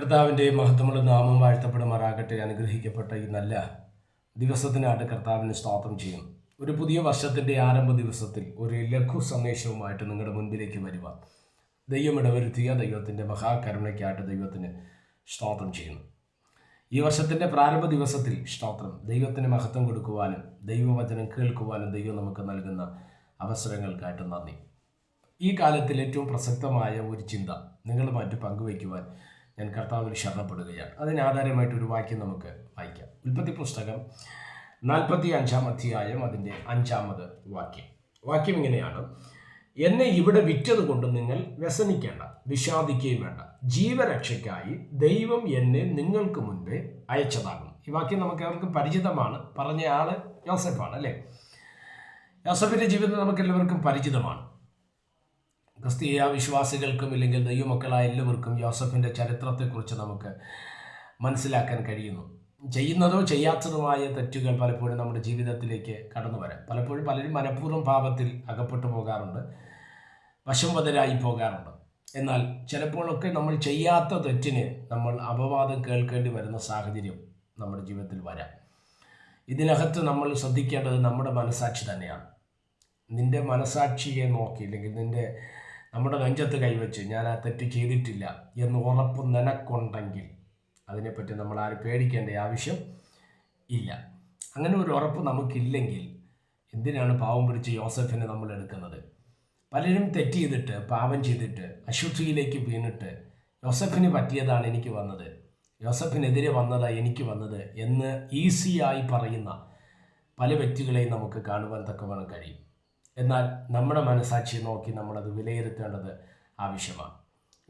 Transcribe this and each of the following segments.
കർത്താവിന്റെ മഹത്വമുള്ള നാമം വാഴ്ത്തപ്പെടുമാറാകട്ടെ. അനുഗ്രഹിക്കപ്പെട്ട ഈ നല്ല ദിവസത്തിനായിട്ട് കർത്താവിന് സ്തോത്രം ചെയ്യും. ഒരു പുതിയ വർഷത്തിന്റെ ആരംഭ ദിവസത്തിൽ ഒരു ലഘു സന്ദേശവുമായിട്ട് നിങ്ങളുടെ മുൻപിലേക്ക് വരിക. ദൈവം ഇടവരുത്തിയ ദൈവത്തിന്റെ മഹാകരുണയ്ക്കായിട്ട് ദൈവത്തിന് സ്തോത്രം ചെയ്യുന്നു ഈ വർഷത്തിന്റെ പ്രാരംഭ ദിവസത്തിൽ സ്തോത്രം. ദൈവത്തിന് മഹത്വം കൊടുക്കുവാനും ദൈവവചനം കേൾക്കുവാനും ദൈവം നമുക്ക് നൽകുന്ന അവസരങ്ങൾക്കായിട്ട് നന്ദി. ഈ കാലത്തിൽ ഏറ്റവും പ്രസക്തമായ ഒരു ചിന്ത നിങ്ങളുമായിട്ട് പങ്കുവയ്ക്കുവാൻ ഞാൻ കർത്താവിൽ ശരണപ്പെടുകയാണ്. അതിന് ആധാരമായിട്ട് ഒരു വാക്യം നമുക്ക് വായിക്കാം. ഉൽപ്പത്തി പുസ്തകം നാൽപ്പത്തി അഞ്ചാം അധ്യായം അതിന്റെ അഞ്ചാമത് വാക്യം. വാക്യം ഇങ്ങനെയാണ്. എന്നെ ഇവിടെ വിറ്റത് കൊണ്ട് നിങ്ങൾ വ്യസനിക്കേണ്ട വിഷാദിക്കുകയും വേണ്ട. ജീവരക്ഷയ്ക്കായി ദൈവം എന്നെ നിങ്ങൾക്ക് മുൻപേ അയച്ചതാകും ഈ വാക്യം നമുക്ക് അവർക്ക് പരിചിതമാണ്. പറഞ്ഞ ആൾ യോസഫാണ് അല്ലേ? യോസഫിന്റെ ജീവിതം നമുക്ക് എല്ലാവർക്കും പരിചിതമാണ്. ക്രിസ്തീയ വിശ്വാസികൾക്കും ഇല്ലെങ്കിൽ ദൈവമക്കളായ എല്ലാവർക്കും യോസഫിന്റെ ചരിത്രത്തെക്കുറിച്ച് നമുക്ക് മനസ്സിലാക്കാൻ കഴിയുന്നു. ചെയ്യുന്നതോ ചെയ്യാത്തതുമായ തെറ്റുകൾ പലപ്പോഴും നമ്മുടെ ജീവിതത്തിലേക്ക് കടന്നു വരാം. പലപ്പോഴും പലരും മനഃപൂർവം പാപത്തിൽ അകപ്പെട്ടു പോകാറുണ്ട് വശംവതരായി പോകാറുണ്ട്. എന്നാൽ ചിലപ്പോഴൊക്കെ നമ്മൾ ചെയ്യാത്ത തെറ്റിന് നമ്മൾ അപവാദം കേൾക്കേണ്ടി വരുന്ന സാഹചര്യം നമ്മുടെ ജീവിതത്തിൽ വരാം. ഇതിനകത്ത് നമ്മൾ ശ്രദ്ധിക്കേണ്ടത് നമ്മുടെ മനസാക്ഷി തന്നെയാണ്. നിന്റെ മനസാക്ഷിയെ നോക്കി അല്ലെങ്കിൽ നിന്റെ നമ്മുടെ നെഞ്ചത്ത് കൈവച്ച് ഞാൻ ആ തെറ്റ് ചെയ്തിട്ടില്ല എന്ന് ഉറപ്പ് നിനക്കുണ്ടെങ്കിൽ അതിനെപ്പറ്റി നമ്മൾ ആരും പേടിക്കേണ്ട ആവശ്യം ഇല്ല. അങ്ങനെ ഒരു ഉറപ്പ് നമുക്കില്ലെങ്കിൽ എന്തിനാണ് പാവം പിടിച്ച് യോസഫിനെ നമ്മൾ എടുക്കുന്നത്? പലരും തെറ്റ് ചെയ്തിട്ട് പാപം ചെയ്തിട്ട് അശുദ്ധിയിലേക്ക് വീണിട്ട് യോസഫിന് പറ്റിയതാണ് എനിക്ക് വന്നത്. യോസഫിനെതിരെ വന്നതാണ് എനിക്ക് വന്നത് എന്ന് ഈസിയായി പറയുന്ന പല വ്യക്തികളെയും നമുക്ക് കാണുവാൻ തക്കവണ്ണം കഴിയും. എന്നാൽ നമ്മുടെ മനസാക്ഷിയെ നോക്കി നമ്മളത് വിലയിരുത്തേണ്ടത് ആവശ്യമാണ്.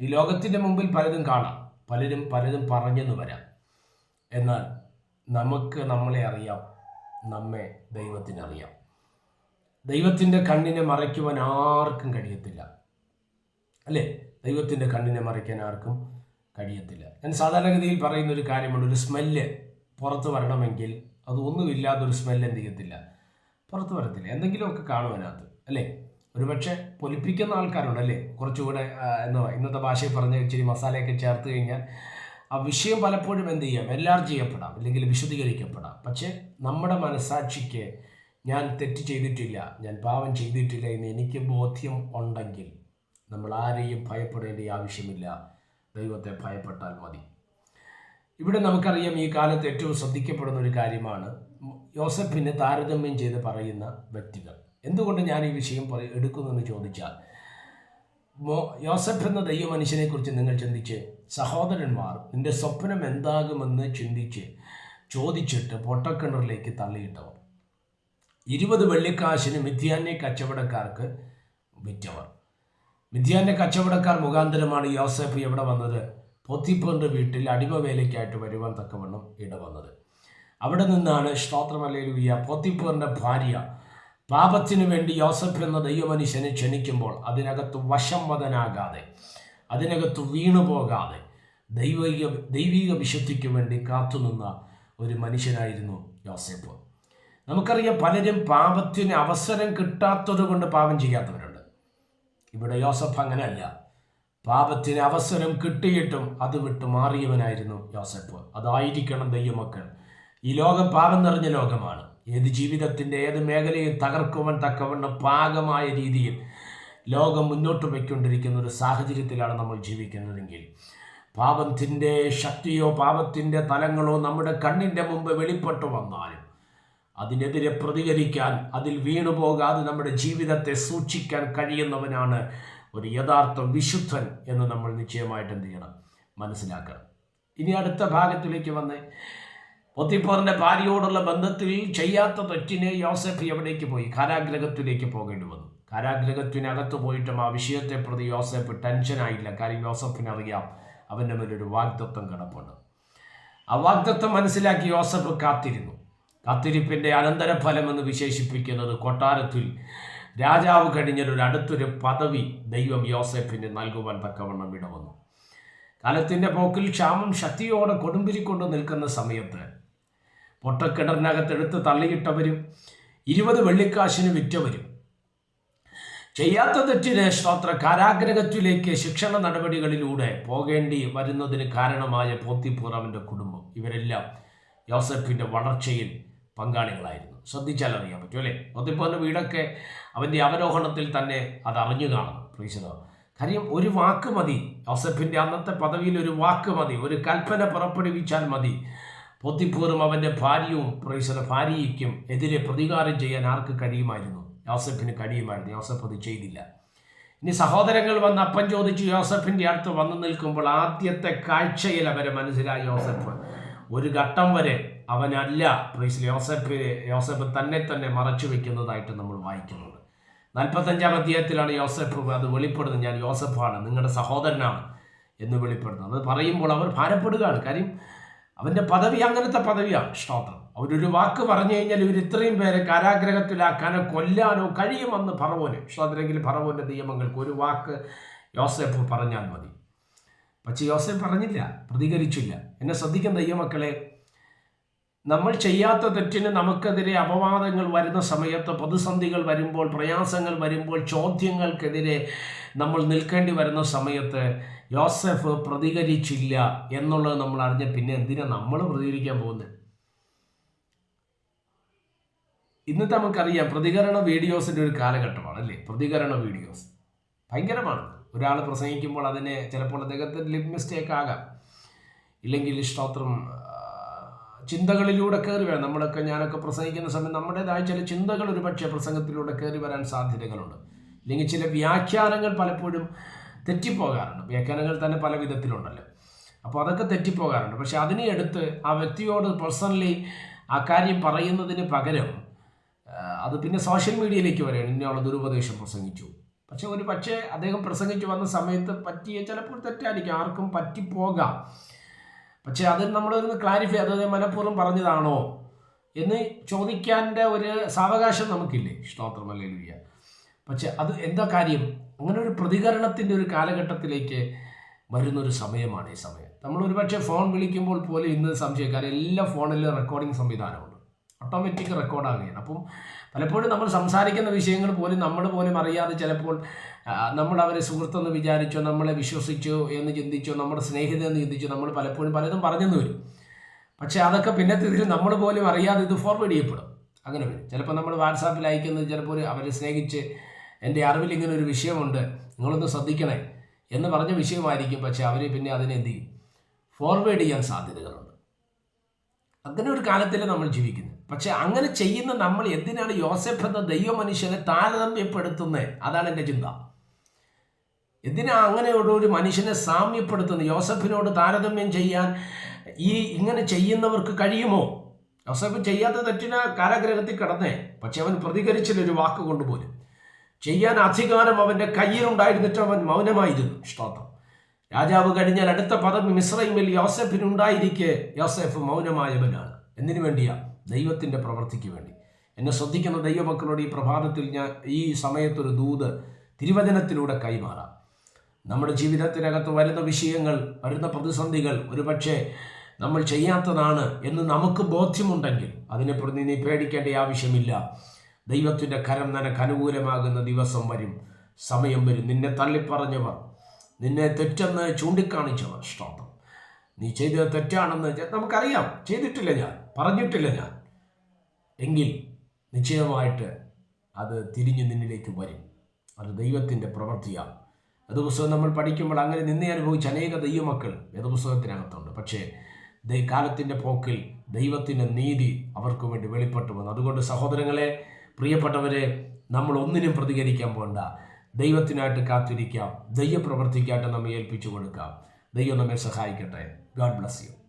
ഈ ലോകത്തിന്റെ മുമ്പിൽ പലതും കാണാം. പലരും പലതും പറഞ്ഞെന്ന് വരാം. എന്നാൽ നമുക്ക് നമ്മളെ അറിയാം. നമ്മെ ദൈവത്തിനറിയാം ദൈവത്തിന്റെ കണ്ണിനെ മറയ്ക്കുവാൻ ആർക്കും കഴിയത്തില്ല. അല്ലേ? ദൈവത്തിന്റെ കണ്ണിനെ മറയ്ക്കാൻ ആർക്കും കഴിയത്തില്ല. ഞാൻ സാധാരണഗതിയിൽ പറയുന്ന ഒരു കാര്യമുണ്ട്. ഒരു സ്മെല്ല് പുറത്ത് വരണമെങ്കിൽ അത് ഒന്നുമില്ലാത്തൊരു സ്മെല്ല് എന്ത് ചെയ്യത്തില്ല? പുറത്ത് വരത്തില്ല. എന്തെങ്കിലുമൊക്കെ കാണും അതിനകത്ത് അല്ലേ? ഒരുപക്ഷെ പൊലിപ്പിക്കുന്ന ആൾക്കാരുണ്ട് അല്ലേ? കുറച്ചുകൂടെ എന്താ ഇന്നത്തെ ഭാഷയിൽ പറഞ്ഞ ഇച്ചിരി മസാലയൊക്കെ ചേർത്ത് കഴിഞ്ഞാൽ ആ വിഷയം പലപ്പോഴും എന്ത് ചെയ്യാം? എല്ലാവരും ചെയ്യപ്പെടാം അല്ലെങ്കിൽ വിശദീകരിക്കപ്പെടാം. പക്ഷേ നമ്മുടെ മനസാക്ഷിക്ക് ഞാൻ തെറ്റ് ചെയ്തിട്ടില്ല ഞാൻ പാവം ചെയ്തിട്ടില്ല എന്ന് എനിക്ക് ബോധ്യം ഉണ്ടെങ്കിൽ നമ്മൾ ആരെയും ഭയപ്പെടേണ്ട ആവശ്യമില്ല. ദൈവത്തെ ഭയപ്പെട്ടാൽ മതി. ഇവിടെ നമുക്കറിയാം ഈ കാലത്ത് ഏറ്റവും ശ്രദ്ധിക്കപ്പെടുന്ന ഒരു കാര്യമാണ് യോസഫിനെ താരതമ്യം ചെയ്ത് പറയുന്ന വ്യക്തികൾ. എന്തുകൊണ്ട് ഞാൻ ഈ വിഷയം പറ എടുക്കുന്നെന്ന് ചോദിച്ചാൽ മോ യോസഫ് എന്ന ദൈവ മനുഷ്യനെക്കുറിച്ച് നിങ്ങൾ ചിന്തിച്ച് സഹോദരന്മാർ നിന്റെ സ്വപ്നം എന്താകുമെന്ന് ചിന്തിച്ച് ചോദിച്ചിട്ട് പൊട്ടക്കിണറിലേക്ക് തള്ളിയിട്ടവർ. ഇരുപത് വെള്ളിക്കാശിന് മിഥ്യാന്യ കച്ചവടക്കാർക്ക് വിറ്റവർ. മിഥ്യാന്യ കച്ചവടക്കാർ മുഖാന്തരമാണ് യോസഫ് എവിടെ വന്നത്? പൊത്തിപ്പറിന്റെ വീട്ടിൽ അടിമവേലയ്ക്കായിട്ട് വരുവാൻ തക്കവണ്ണം ഇടവന്നത്. അവിടെ നിന്നാണ് സ്തോത്രമല്ലേലുയ്യ പൊത്തിപ്പറിന്റെ ഭാര്യ പാപത്തിനു വേണ്ടി യോസഫ് എന്ന ദൈവമനുഷ്യനെ ക്ഷണിക്കുമ്പോൾ അതിനകത്ത് വശംവദനാകാതെ അതിനകത്ത് വീണുപോകാതെ ദൈവിക ദൈവിക വിശുദ്ധിക്ക് വേണ്ടി കാത്തുനിന്ന ഒരു മനുഷ്യനായിരുന്നു യോസഫ്. നമുക്കറിയാം പലരും പാപത്തിന് അവസരം കിട്ടാത്തത് കൊണ്ട് പാപം ചെയ്യാത്തവരുണ്ട്. ഇവിടെ യോസഫ് അങ്ങനെയല്ല. പാപത്തിന് അവസരം കിട്ടിയിട്ടും അത് വിട്ട് മാറിയവനായിരുന്നു യോസഫ് അതായിരിക്കണം ദൈവമക്കൾ. ഈ ലോകം പാപം നിറഞ്ഞ ലോകമാണ്. ഏത് ജീവിതത്തിന്റെ ഏത് മേഖലയും തകർക്കുവാൻ തക്കവണ്ണം പാകമായ രീതിയിൽ ലോകം മുന്നോട്ട് വയ്ക്കൊണ്ടിരിക്കുന്ന ഒരു സാഹചര്യത്തിലാണ് നമ്മൾ ജീവിക്കുന്നതെങ്കിൽ പാപത്തിന്റെ ശക്തിയോ പാപത്തിന്റെ തലങ്ങളോ നമ്മുടെ കണ്ണിന്റെ മുമ്പ് വെളിപ്പെട്ടു വന്നാലും അതിനെതിരെ പ്രതികരിക്കാൻ അതിൽ വീണുപോകാതെ നമ്മുടെ ജീവിതത്തെ സൂക്ഷിക്കാൻ കഴിയുന്നവനാണ് ഒരു യഥാർത്ഥ വിശുദ്ധൻ എന്ന് നമ്മൾ നിശ്ചയമായിട്ട് എന്ത് ചെയ്യണം? മനസ്സിലാക്കണം. ഇനി അടുത്ത ഭാഗത്തിലേക്ക് വന്ന് പൊത്തിപ്പോറിന്റെ ഭാര്യയോടുള്ള ബന്ധത്തിൽ ചെയ്യാത്ത തെറ്റിനെ യോസഫ് എവിടേക്ക് പോയി? കാരാഗ്രഹത്തിലേക്ക് പോകേണ്ടി വന്നു. കാരാഗ്രഹത്തിനകത്ത് പോയിട്ടും ആ വിഷയത്തെ പ്രതി യോസഫ് ടെൻഷനായില്ല കാര്യം യോസഫിനറിയാം അവന്റെ മേലൊരു വാഗ്ദത്വം കിടപ്പുണ്ട്. ആ വാഗ്ദത്വം മനസ്സിലാക്കി യോസഫ് കാത്തിരുന്നു. കാത്തിരിപ്പിന്റെ അനന്തരഫലം എന്ന് വിശേഷിപ്പിക്കുന്നത് കൊട്ടാരത്തിൽ രാജാവ് കഴിഞ്ഞൊരു അടുത്തൊരു പദവി ദൈവം യോസഫിന് നൽകുവാൻ തക്കവണ്ണം ഇടവന്നു കാലത്തിന്റെ പോക്കിൽ ക്ഷാമം ശക്തിയോടെ കൊടുമ്പിരിക്കൊണ്ട് നിൽക്കുന്ന സമയത്ത് പൊട്ടക്കിണറിനകത്ത് എടുത്ത് തള്ളിയിട്ടവരും ഇരുപത് വെള്ളിക്കാശിന് വിറ്റവരും. ചെയ്യാത്ത തെറ്റിന് സ്തോത്ര കാരാഗ്രഹത്തിലേക്ക് ശിക്ഷണ നടപടികളിലൂടെ പോകേണ്ടി വരുന്നതിന് കാരണമായ പോത്തിപ്പൂറാവിന്റെ കുടുംബം. ഇവരെല്ലാം യോസഫിന്റെ വളർച്ചയിൽ പങ്കാളികളായിരുന്നു. ശ്രദ്ധിച്ചാൽ അറിയാൻ പറ്റും അല്ലേ? പോത്തിപ്പൂറിന്റെ വീടൊക്കെ അവന്റെ അവരോഹണത്തിൽ തന്നെ അത് അറിഞ്ഞു കാണണം പ്രീശനോ കാര്യം ഒരു വാക്ക് മതി ഔസഫിന്റെ അന്നത്തെ പദവിയിൽ ഒരു വാക്ക് മതി ഒരു കൽപ്പന പുറപ്പെടുവിച്ചാൽ മതി. പൊത്തിപ്പൂറും അവന്റെ ഭാര്യയും പ്രൈസല ഭാര്യയ്ക്കും എതിരെ പ്രതികാരം ചെയ്യാൻ ആർക്ക് കഴിയുമായിരുന്നു? യോസഫിന് കഴിയുമായിരുന്നു യോസഫ് അത് ചെയ്തില്ല. ഇനി സഹോദരങ്ങൾ വന്ന് അപ്പം ചോദിച്ചു യോസഫിന്റെ അടുത്ത് വന്നു നിൽക്കുമ്പോൾ ആദ്യത്തെ കാഴ്ചയിൽ അവരെ മനസ്സിലായി യോസഫ് ഒരു ഘട്ടം വരെ അവനല്ല. പ്രൈസ് യോസഫ് യോസഫ് തന്നെ തന്നെ മറച്ചു വെക്കുന്നതായിട്ട് നമ്മൾ വായിക്കുന്നുണ്ട്. നാൽപ്പത്തഞ്ചാം അധ്യായത്തിലാണ് യോസഫ് അത് വെളിപ്പെടുന്നത്. ഞാൻ യോസഫാണ് നിങ്ങളുടെ സഹോദരനാണ് എന്ന് വെളിപ്പെടുന്നത്. അത് പറയുമ്പോൾ അവർ ഭാരപ്പെടുകയാണ്. കാര്യം അവന്റെ പദവി അങ്ങനത്തെ പദവിയാണ് സ്തോത്രം. അവരൊരു വാക്ക് പറഞ്ഞു കഴിഞ്ഞാൽ ഇവർ ഇത്രയും പേരെ കാരാഗ്രഹത്തിലാക്കാനോ കൊല്ലാനോ കഴിയുമെന്ന് ഫറവോന്. സ്തോത്രമെങ്കിൽ പറവോന്റെ നിയമങ്ങൾക്ക് ഒരു വാക്ക് യോസഫ് പറഞ്ഞാൽ മതി. പക്ഷെ യോസഫ് പറഞ്ഞില്ല പ്രതികരിച്ചില്ല. എന്നെ ശ്രദ്ധിക്കുന്ന ദൈവമക്കളെ. നമ്മൾ ചെയ്യാത്ത തെറ്റിന് നമുക്കെതിരെ അപവാദങ്ങൾ വരുന്ന സമയത്ത് പ്രതിസന്ധികൾ വരുമ്പോൾ പ്രയാസങ്ങൾ വരുമ്പോൾ ചോദ്യങ്ങൾക്കെതിരെ നമ്മൾ നിൽക്കേണ്ടി വരുന്ന സമയത്ത് യോസഫ് പ്രതികരിച്ചില്ല എന്നുള്ളത് നമ്മൾ അറിഞ്ഞ പിന്നെ എന്തിനാ നമ്മൾ പ്രതികരിക്കാൻ പോകുന്നത്? ഇന്നത്തെ നമുക്കറിയാം പ്രതികരണ വീഡിയോസിന്റെ ഒരു കാലഘട്ടമാണ് അല്ലേ? പ്രതികരണ വീഡിയോസ്. ഭയങ്കരമാണ്. ഒരാൾ പ്രസംഗിക്കുമ്പോൾ അതിനെ ചിലപ്പോൾ അദ്ദേഹത്തിന്റെ ലിപ് മിസ്റ്റേക്ക് ആകാം. ഇല്ലെങ്കിൽ സ്തോത്രം ചിന്തകളിലൂടെ കയറി വരാം. നമ്മളൊക്കെ ഞാനൊക്കെ പ്രസംഗിക്കുന്ന സമയം നമ്മുടേതായ ചില ചിന്തകൾ ഒരു പക്ഷേ പ്രസംഗത്തിലൂടെ കയറി വരാൻ സാധ്യതകളുണ്ട്. അല്ലെങ്കിൽ ചില വ്യാഖ്യാനങ്ങൾ പലപ്പോഴും തെറ്റിപ്പോകാറുണ്ട്. വ്യാഖ്യാനങ്ങൾ തന്നെ പല വിധത്തിലുണ്ടല്ലോ. അപ്പോൾ അതൊക്കെ തെറ്റിപ്പോകാറുണ്ട്. പക്ഷെ അതിനെ എടുത്ത് ആ വ്യക്തിയോട് പേഴ്സണലി ആ കാര്യം പറയുന്നതിന് പകരം അത് പിന്നെ സോഷ്യൽ മീഡിയയിലേക്ക് വരെയാണ് ഇന്നയാൾ ദുരുപദേശം പ്രസംഗിച്ചു. പക്ഷെ ഒരു പക്ഷേ അദ്ദേഹം പ്രസംഗിച്ചു വന്ന സമയത്ത് പറ്റിയ ചിലപ്പോൾ തെറ്റായിരിക്കും. ആർക്കും പറ്റിപ്പോകാം. പക്ഷെ അത് നമ്മളൊന്ന് ക്ലാരിഫൈ അതായത് മനഃപൂർവം പറഞ്ഞതാണോ എന്ന് ചോദിക്കാന്റെ ഒരു സാവകാശം നമുക്കില്ലേ? സ്തോത്രമല്ലേലുയ്യ പക്ഷെ അത് എന്താ കാര്യം? അങ്ങനെ ഒരു പ്രതികരണത്തിന്റെ ഒരു കാലഘട്ടത്തിലേക്ക് വരുന്നൊരു സമയമാണ് ഈ സമയം. നമ്മൾ ഒരുപക്ഷെ ഫോൺ വിളിക്കുമ്പോൾ പോലും ഇന്ന് സംശയിക്കാൻ എല്ലാ ഫോണിലും റെക്കോർഡിംഗ് സംവിധാനമുണ്ട്. ഓട്ടോമാറ്റിക് റെക്കോർഡാകുകയാണ് അപ്പം പലപ്പോഴും നമ്മൾ സംസാരിക്കുന്ന വിഷയങ്ങൾ പോലും നമ്മൾ പോലും അറിയാതെ ചിലപ്പോൾ നമ്മൾ അവരെ സുഹൃത്തെന്ന് വിചാരിച്ചോ നമ്മളെ വിശ്വസിച്ചോ എന്ന് ചിന്തിച്ചോ നമ്മുടെ സ്നേഹിത എന്ന് ചിന്തിച്ചോ നമ്മൾ പലപ്പോഴും പലതും പറഞ്ഞെന്ന് വരും. പക്ഷേ അതൊക്കെ പിന്നത്തെ ഇതിൽ നമ്മൾ പോലും അറിയാതെ ഇത് ഫോർവേഡ് ചെയ്യപ്പെടും. അങ്ങനെ വരും. ചിലപ്പോൾ നമ്മൾ വാട്സാപ്പിൽ അയക്കുന്നത് ചിലപ്പോൾ അവരെ സ്നേഹിച്ച് എന്റെ അറിവിൽ ഇങ്ങനെ ഒരു വിഷയമുണ്ട് നിങ്ങളൊന്ന് ശ്രദ്ധിക്കണേ എന്ന് പറഞ്ഞ വിഷയമായിരിക്കും. പക്ഷേ അവർ പിന്നെ അതിനെ എന്ത് ചെയ്യും? ഫോർവേഡ് ചെയ്യാൻ സാധ്യതകളുണ്ട്. അങ്ങനെ ഒരു കാലത്തിൽ നമ്മൾ ജീവിക്കുന്നത് പക്ഷെ അങ്ങനെ ചെയ്യുന്ന നമ്മൾ എന്തിനാണ് യോസെഫ് എന്ന ദൈവ മനുഷ്യനെ താരതമ്യപ്പെടുത്തുന്നത്? അതാണ് എന്റെ ചിന്ത. എന്തിനാ അങ്ങനെ ഒരു മനുഷ്യനെ സാമ്യപ്പെടുത്തുന്നത്? യോസഫിനോട് താരതമ്യം ചെയ്യാൻ ഈ ഇങ്ങനെ ചെയ്യുന്നവർക്ക് കഴിയുമോ? യോസഫ് ചെയ്യാത്ത തെറ്റിന് കാരാഗ്രഹത്തിൽ കിടന്നേ. പക്ഷെ അവൻ പ്രതികരിച്ചില്ല ഒരു വാക്ക് കൊണ്ടുപോലും. ചെയ്യാൻ അധികാരം അവന്റെ കയ്യിലുണ്ടായിരുന്നിട്ട് അവൻ മൗനമായിരുന്നു. സ്തോത്രം രാജാവ് കഴിഞ്ഞാൽ അടുത്ത പദം മിശ്രൈമിൽ യോസഫിനുണ്ടായിരിക്കെ. യോസഫ് മൗനമായവനാണ്. എന്തിനു വേണ്ടിയാ? ദൈവത്തിന്റെ പ്രവൃത്തിക്ക് വേണ്ടി. എന്നെ ശ്രദ്ധിക്കുന്ന ദൈവമക്കളോട് ഈ പ്രഭാതത്തിൽ ഞാൻ ഈ സമയത്തൊരു ദൂത് തിരുവചനത്തിലൂടെ കൈമാറാം. നമ്മുടെ ജീവിതത്തിനകത്ത് വരുന്ന വിഷയങ്ങൾ വരുന്ന പ്രതിസന്ധികൾ ഒരുപക്ഷെ നമ്മൾ ചെയ്യാത്തതാണ് എന്ന് നമുക്ക് ബോധ്യമുണ്ടെങ്കിൽ അതിനെ പ്രതി നീ പേടിക്കേണ്ട ആവശ്യമില്ല. ദൈവത്തിന്റെ കരം നിനക്ക് അനുകൂലമാകുന്ന ദിവസം വരും. സമയം വരും. നിന്നെ തള്ളിപ്പറഞ്ഞവർ നിന്നെ തെറ്റെന്ന് ചൂണ്ടിക്കാണിച്ചവർ സ്തോത്രം. നീ ചെയ്തത് തെറ്റാണെന്ന് നമുക്കറിയാം. ചെയ്തിട്ടില്ല ഞാൻ. പറഞ്ഞിട്ടില്ല ഞാൻ. എങ്കിൽ നിശ്ചയമായിട്ട് അത് തിരിഞ്ഞു നിന്നിലേക്ക് വരും. അത് ദൈവത്തിന്റെ പ്രവൃത്തിയാണ്. വേദപുസ്തകം നമ്മൾ പഠിക്കുമ്പോൾ അങ്ങനെ നിന്നെ അനുഭവിച്ച അനേക ദൈവമക്കൾ വേദപുസ്തകത്തിനകത്തുണ്ട്. പക്ഷേ കാലത്തിന്റെ പോക്കിൽ ദൈവത്തിന്റെ നീതി അവർക്ക് വേണ്ടി വെളിപ്പെട്ടു വന്നു. അതുകൊണ്ട് സഹോദരങ്ങളെ പ്രിയപ്പെട്ടവരെ നമ്മൾ ഒന്നിനും പ്രതികരിക്കാൻ പോണ്ട. ദൈവത്തിനായിട്ട് കാത്തിരിക്കാം. ദൈവപ്രവർത്തിക്കായിട്ട് നമ്മെ ഏൽപ്പിച്ചു കൊടുക്കാം. ദൈവം നമ്മെ സഹായിക്കട്ടെ. God bless you.